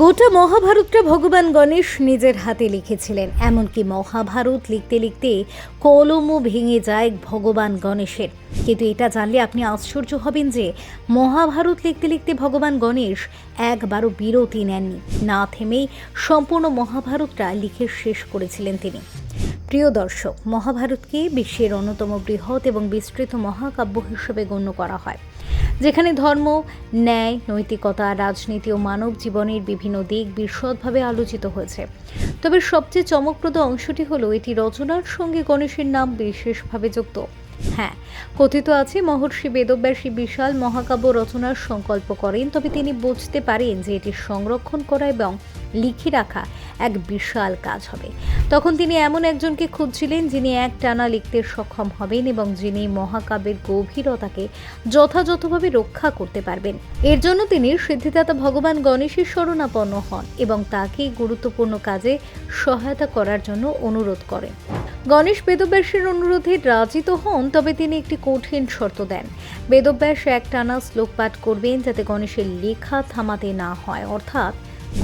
গোটা মহাভারতটা ভগবান গণেশ নিজের হাতে লিখেছিলেন। এমনকি মহাভারত লিখতে লিখতে কলমও ভেঙে যায় ভগবান গণেশের। কিন্তু এটা জানলে আপনি আশ্চর্য হবেন যে মহাভারত লিখতে লিখতে ভগবান গণেশ একবারও বিরতি নেননি। না থেমেই সম্পূর্ণ মহাভারতটা লিখে শেষ করেছিলেন তিনি। প্রিয় দর্শক, মহাভারতকে বিশ্বের অন্যতম বৃহৎ এবং বিস্তৃত মহাকাব্য হিসেবে গণ্য করা হয়। যেখানে ধর্ম, ন্যায়, নৈতিকতা, রাজনীতি ও মানব জীবনের বিভিন্ন দিক বিশদভাবে আলোচিত হয়েছে। তবে সবচেয়ে চমকপ্রদ অংশটি হলো এটি রচনার সঙ্গে গণেশের নাম বিশেষভাবে যুক্ত। হ্যাঁ কথিত আছে মহর্ষি বেদব্যাসী বিশাল মহাকাব্য রচনার সংকল্প করেন, তবে তিনি বুঝতে পারেন যে এটি সংরক্ষণ করা এবং লিখে রাখা এক বিশাল কাজ হবে। তখন তিনি এমন একজনকে খুঁজছিলেন যিনি এক টানা লিখতে সক্ষম হবেন এবং যিনি মহাকাব্যের গভীরতাকে যথাযথভাবে রক্ষা করতে পারবেন। এর জন্য তিনি সিদ্ধিদাতা ভগবান গণেশের শরণাপন্ন হন এবং তাকে গুরুত্বপূর্ণ কাজে সহায়তা করার জন্য অনুরোধ করেন। গণেশ বেদব্যাসের অনুরোধে রাজিত হন, তবে তিনি একটি কঠিন শর্ত দেন। বেদব্যাস এক টানা শ্লোক পাঠ করবেন যাতে গণেশের লেখা থামাতে না হয়, অর্থাৎ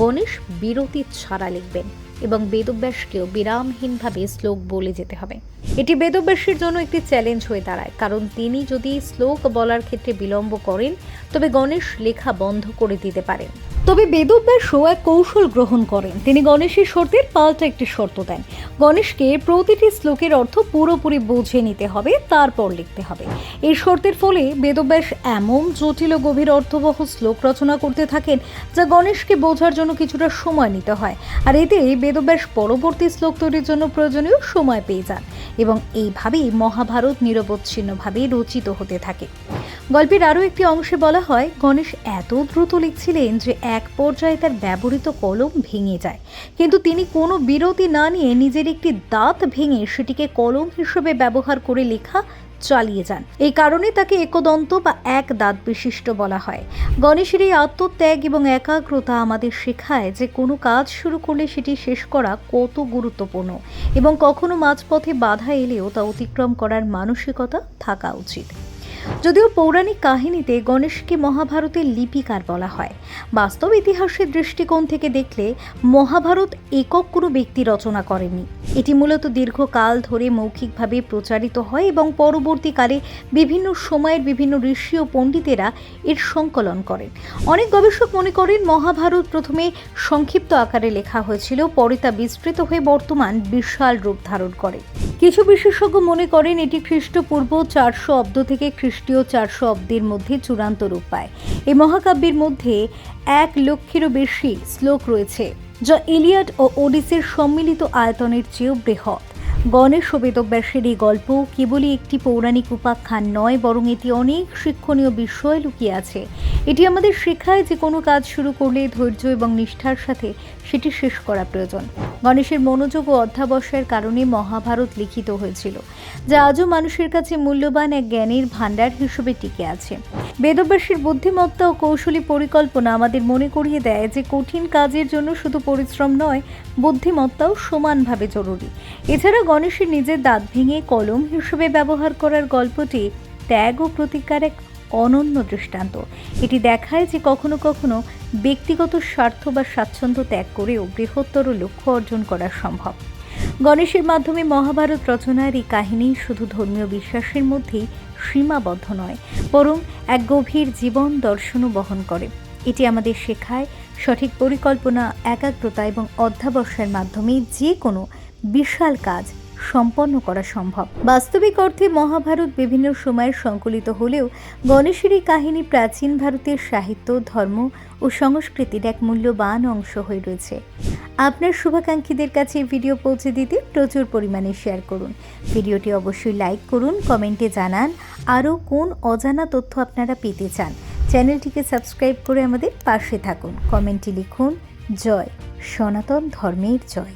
গণেশ বিরতি ছাড়া লিখবেন এবং বেদব্যাসকেও বিরামহীনভাবে শ্লোক বলে যেতে হবে। এটি বেদব্যাসের জন্য একটি চ্যালেঞ্জ হয়ে দাঁড়ায়, কারণ তিনি যদি শ্লোক বলার ক্ষেত্রে বিলম্ব করেন, তবে গণেশ লেখা বন্ধ করে দিতে পারেন। তবে বেদব্যাসও এক কৌশল গ্রহণ করেন। তিনি গণেশের শর্তের পাল্টা একটি শর্ত দেন। গণেশকে প্রতিটি শ্লোকের অর্থ পুরোপুরি বুঝে নিতে হবে, তারপর লিখতে হবে। এই শর্তের ফলে বেদব্যাস এমন জটিল ও গভীর অর্থবহ শ্লোক রচনা করতে থাকেন, যা গণেশকে বোঝার জন্য কিছুটা সময় নিতে হয়। আর এতে বেদব্যাস পরবর্তী শ্লোক তৈরির জন্য প্রয়োজনীয় সময় পেয়ে যান এবং এইভাবেই মহাভারত নিরবচ্ছিন্নভাবে রচিত হতে থাকে। গল্পের আরও একটি অংশে বলা হয়, গণেশ এত দ্রুত লিখছিলেন যে এক পর্যায়ে তার ব্যবহৃত কলম ভেঙে যায়। কিন্তু তিনি কোনো বিরতি না নিয়ে নিজের একটি দাঁত ভেঙে সেটিকে কলম হিসেবে ব্যবহার করে লেখা চালিয়ে যান। এই কারণে তাকে একদন্ত বা এক দাঁত বিশিষ্ট বলা হয়। গণেশের এই আত্মত্যাগ এবং একাগ্রতা আমাদের শেখায় যে কোনো কাজ শুরু করলে সেটি শেষ করা কত গুরুত্বপূর্ণ এবং কখনো মাঝপথে বাধা এলেও তা অতিক্রম করার মানসিকতা থাকা উচিত। যদিও পৌরাণিক কাহিনীতে গণেশকে মহাভারতের লিপিকার বলা হয়। বাস্তব ইতিহাসের দৃষ্টিকোণ থেকে দেখলে মহাভারত একক কোনো ব্যক্তি রচনা করেননি এটি মূলত দীর্ঘকাল ধরে মৌখিকভাবে প্রচারিত হয় এবং পরবর্তীকালে বিভিন্ন সময়ের বিভিন্ন ঋষি ও পণ্ডিতেরা এর সংকলন করেন। অনেক গবেষক মনে করেন, মহাভারত প্রথমে সংক্ষিপ্ত আকারে লেখা হয়েছিল, পরে তা বিস্তৃত হয়ে বর্তমান বিশাল রূপ ধারণ করে। কিছু বিশেষজ্ঞ মনে করেন, এটি খ্রিস্টপূর্ব চারশো অব্দ থেকে খ্রিস্টীয় চারশো অব্দের মধ্যে চূড়ান্ত রূপ পায়। এই মহাকাব্যের মধ্যে এক লক্ষেরও বেশি শ্লোক রয়েছে, যা ইলিয়াড ও ওডিসের সম্মিলিত আয়তনের চেয়েও বৃহৎ। গণেশ ও বেদব্যাসের এই গল্প কেবলই একটি পৌরাণিক উপাখ্যান নয়, বরং এটি অনেক শিক্ষণীয় বিষয় লুকিয়ে আছে। এটি আমাদের শেখায় যে কোনো কাজ শুরু করলে ধৈর্য এবং নিষ্ঠার সাথে সেটি শেষ করা প্রয়োজন। গণেশের মনোযোগ ও অধ্যাবসায়ের কারণে মহাভারত লিখিত হয়েছিল। যা আজও মানুষের কাছে মূল্যবান এক জ্ঞানের ভাণ্ডার হিসেবে টিকে আছে। বেদব্যাসের বুদ্ধিমত্তা ও কৌশলী পরিকল্পনা আমাদের মনে করিয়ে দেয় যে কঠিন কাজের জন্য শুধু পরিশ্রম নয়, বুদ্ধিমত্তাও সমানভাবে জরুরি। এছাড়া গণেশের নিজের দাঁত ভেঙে কলম হিসেবে ব্যবহার করার গল্পটি ত্যাগ ও প্রতিকার এক অনন্য দৃষ্টান্ত। এটি দেখায় যে কখনো কখনো ব্যক্তিগত স্বার্থ বা স্বাচ্ছন্দ্য ত্যাগ করেও বৃহত্তর লক্ষ্য অর্জন করা সম্ভব। গণেশের মাধ্যমে মহাভারত রচনার এই কাহিনী শুধু ধর্মীয় বিশ্বাসের মধ্যেই সীমাবদ্ধ নয়, বরং এক গভীর জীবন দর্শনও বহন করে। এটি আমাদের শেখায় সঠিক পরিকল্পনা, একাগ্রতা এবং অধ্যাবসায়ের মাধ্যমে যে কোনো বিশাল কাজ সম্পন্ন করা সম্ভব। বাস্তবিক অর্থে মহাভারত বিভিন্ন সময়ে সংকলিত হলেও গণেশের এই কাহিনী প্রাচীন ভারতের সাহিত্য, ধর্ম ও সংস্কৃতির এক মূল্যবান অংশ হয়ে রয়েছে। আপনার শুভাকাঙ্ক্ষীদের কাছে ভিডিও পৌঁছে দিতে প্রচুর পরিমাণে শেয়ার করুন। ভিডিওটি অবশ্যই লাইক করুন কমেন্টে জানান, আরও কোন অজানা তথ্য আপনারা পেতে চান, চ্যানেলটিকে সাবস্ক্রাইব করে আমাদের পাশে থাকুন। কমেন্টে লিখুন, জয় সনাতন ধর্মের জয়।